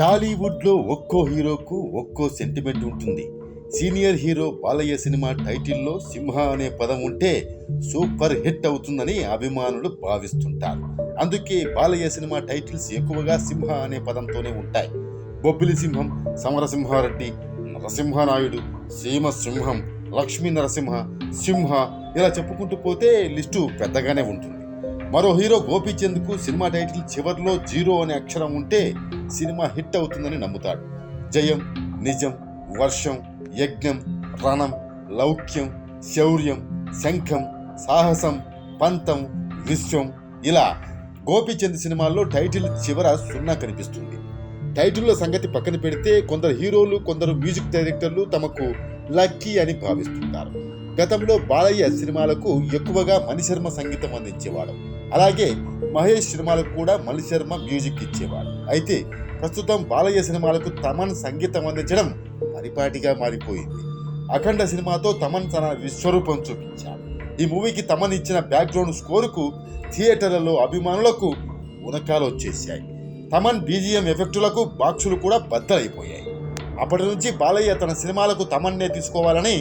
టాలీవుడ్లో ఒక్కో హీరోకు ఒక్కో సెంటిమెంట్ ఉంటుంది. సీనియర్ హీరో బాలయ్య సినిమా టైటిల్లో సింహ అనే పదం ఉంటే సూపర్ హిట్ అవుతుందని అభిమానులు భావిస్తుంటారు. అందుకే బాలయ్య సినిమా టైటిల్స్ ఎక్కువగా సింహ అనే పదంతోనే ఉంటాయి. బొబ్బిలి సింహం సమరసింహారెడ్డి నరసింహనాయుడు సీమ సింహం లక్ష్మీ నరసింహ సింహ ఇలా చెప్పుకుంటూ పోతే లిస్టు పెద్దగానే ఉంటుంది. మరో హీరో గోపీచంద్కు సినిమా టైటిల్ చివర్లో జీరో అనే అక్షరం ఉంటే సినిమా హిట్ అవుతుందని నమ్ముతాడు. జయం నిజం వర్షం యజ్ఞం రణం లౌక్యం శౌర్యం శంఖం సాహసం పంతం విశ్వం ఇలా గోపీచంద్ సినిమాల్లో టైటిల్ చివర సున్నా కనిపిస్తుంది. టైటిల్లో సంగతి పక్కన పెడితే కొందరు హీరోలు కొందరు మ్యూజిక్ డైరెక్టర్లు తమకు లక్కీ అని భావిస్తుంటారు. గతంలో బాలయ్య సినిమాలకు ఎక్కువగా మణిశర్మ సంగీతం అందించేవాడు. అలాగే మహేష్ సినిమాలకు కూడా మణిశర్మ మ్యూజిక్ ఇచ్చేవాడు. అయితే ప్రస్తుతం బాలయ్య సినిమాలకు తమన్ సంగీతం అందించడం పరిపాటిగా మారిపోయింది. అఖండ సినిమాతో తమన్ తన విశ్వరూపం చూపించాడు. ఈ మూవీకి తమన్ ఇచ్చిన బ్యాక్గ్రౌండ్ స్కోరుకు థియేటర్లలో అభిమానులకు ఉనకాలు వచ్చేసాయి తమన్ బీజిఎం ఎఫెక్టులకు బాక్సులు కూడా బద్దలైపోయాయి. అప్పటి నుంచి బాలయ్య తన సినిమాలకు తమన్నే తీసుకోవాలని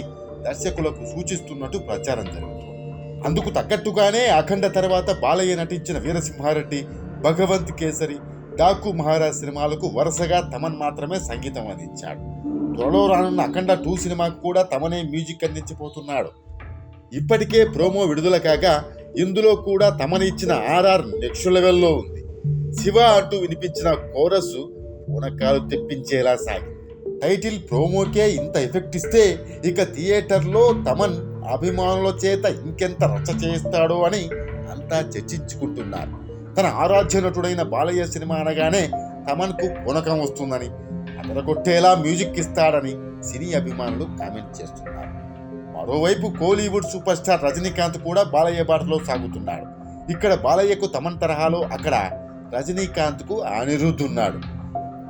దర్శకులకు సూచిస్తున్నట్టు ప్రచారం జరుగుతుంది. అందుకు తగ్గట్టుగానే అఖండ తర్వాత బాలయ్య నటించిన వీరసింహారెడ్డి భగవంత్ కేసరి డాకు మహారాజ్ సినిమాలకు వరుసగా తమన్ మాత్రమే సంగీతం అందించాడు. త్వరలో రానున్న అఖండ టూ సినిమాకు కూడా తమనే మ్యూజిక్ అందించిపోతున్నాడు ఇప్పటికే ప్రోమో విడుదల కాగా ఇందులో కూడా తమని ఇచ్చిన ఆర్ఆర్ నెక్స్ట్ లెవెల్లో ఉంది. శివ అంటూ వినిపించిన కోరస్ పూనకాలు తెప్పించేలా సాగింది. టైటిల్ ప్రోమోకే ఇంత ఎఫెక్ట్ ఇస్తే ఇక థియేటర్లో తమన్ అభిమానుల చేత ఇంకెంత రచ్చ చేస్తాడో అని అంతా చర్చించుకుంటున్నారు. తన ఆరాధ్య నటుడైన బాలయ్య సినిమా అనగానే తమన్కు పునకం వస్తుందని అదరగొట్టేలా మ్యూజిక్ ఇస్తాడని సినీ అభిమానులు కామెంట్ చేస్తున్నారు. మరోవైపు కోలీవుడ్ సూపర్ స్టార్ రజనీకాంత్ కూడా బాలయ్య బాటలో సాగుతున్నాడు. ఇక్కడ బాలయ్యకు తమన్ తరహాలో అక్కడ రజనీకాంత్కు అనిరుద్ధ్ ఉన్నాడు.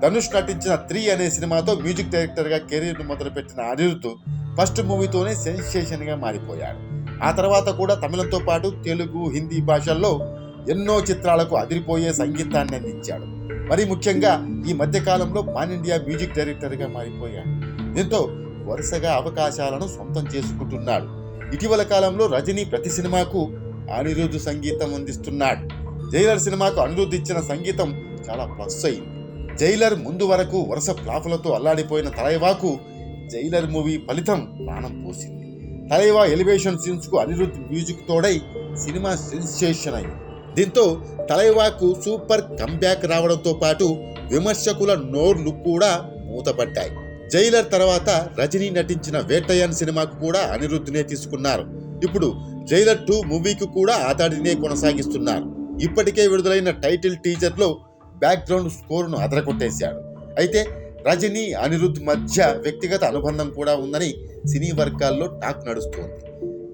ధనుష్ నటించిన త్రీ అనే సినిమాతో మ్యూజిక్ డైరెక్టర్గా కెరీర్ను మొదలుపెట్టిన అనిరుద్ధ్ ఫస్ట్ మూవీతోనే సెన్సేషన్గా మారిపోయాడు. ఆ తర్వాత కూడా తమిళంతో పాటు తెలుగు హిందీ భాషల్లో ఎన్నో చిత్రాలకు అదిరిపోయే సంగీతాన్ని అందించాడు. మరి ముఖ్యంగా ఈ మధ్యకాలంలో పాన్ ఇండియా మ్యూజిక్ డైరెక్టర్గా మారిపోయాడు. దీంతో వరుసగా అవకాశాలను సొంతం చేసుకుంటున్నాడు. ఇటీవల కాలంలో రజనీ ప్రతి సినిమాకు అనిరుద్ధ్ సంగీతం అందిస్తున్నాడు. జైలర్ సినిమాకు అనిరుద్ధ్ ఇచ్చిన సంగీతం చాలా ప్లస్ అయింది. జైలర్ ముందు వరకు వరుస ఫ్లాపులతో అల్లాడిపోయిన తలైవాకు జైలర్ మూవీ ఫలితం ప్రాణం పోసింది. తలైవా ఎలివేషన్ సీన్స్కు అనిరుద్ధ్ మ్యూజిక్ తోడై సినిమా సెన్సేషన్ అయింది. దీంతో తలైవాకు సూపర్ కంబ్యాక్ రావడంతో పాటు విమర్శకుల నోర్లు కూడా మూతపడ్డాయి. జైలర్ తర్వాత రజనీ నటించిన వేటయ్యన్ సినిమాకు కూడా అనిరుద్ధ్నే తీసుకున్నారు. ఇప్పుడు జైలర్ టూ మూవీకి కూడా ఆతాడినే కొనసాగిస్తున్నారు. ఇప్పటికే విడుదలైన టైటిల్ టీజర్లో బ్యాక్గ్రౌండ్ స్కోర్ను అదరగొట్టేశాడు. అయితే రజనీ అనిరుద్ధ్ మధ్య వ్యక్తిగత అనుబంధం కూడా ఉందని సినీ వర్గాల్లో టాక్ నడుస్తోంది.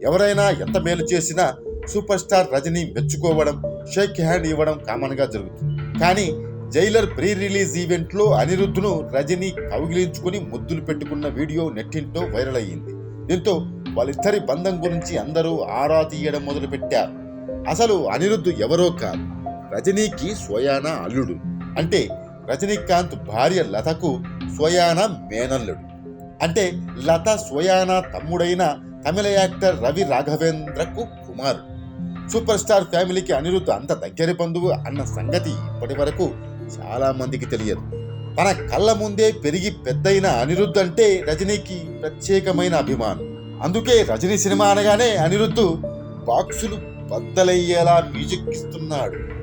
ఎవరైనా ఎంత మేలు చేసినా సూపర్ స్టార్ రజనీ మెచ్చుకోవడం షేక్ హ్యాండ్ ఇవ్వడం కామన్గా జరుగుతుంది. కానీ జైలర్ ప్రీ రిలీజ్ ఈవెంట్లో అనిరుద్ధును రజనీ కౌగిలించుకుని ముద్దులు పెట్టుకున్న వీడియో నెట్టింట్లో వైరల్ అయ్యింది. దీంతో వాళ్ళిద్దరి బంధం గురించి అందరూ ఆరా తీయడం మొదలుపెట్టారు. అసలు అనిరుద్ధ్ ఎవరో కాదు. రజనీకి సోయానా అల్లుడు. అంటే రజనీకాంత్ భార్య లతకు స్వయాన మేనల్లుడు. అంటే లత స్వయాన తమ్ముడైన తమిళ యాక్టర్ రవి రాఘవేంద్రకు కుమారుడు సూపర్ స్టార్ ఫ్యామిలీకి అనిరుద్ధ్ అంత దగ్గరి బంధువు అన్న సంగతి ఇప్పటి వరకు చాలా మందికి తెలియదు. తన కళ్ళ ముందే పెరిగి పెద్దయిన అనిరుద్ధ్ అంటే రజనీకి ప్రత్యేకమైన అభిమానం. అందుకే రజనీ సినిమా అనగానే అనిరుద్ధ్ బాక్సులు బద్దలయ్యేలా మ్యూజిక్ ఇస్తున్నాడు.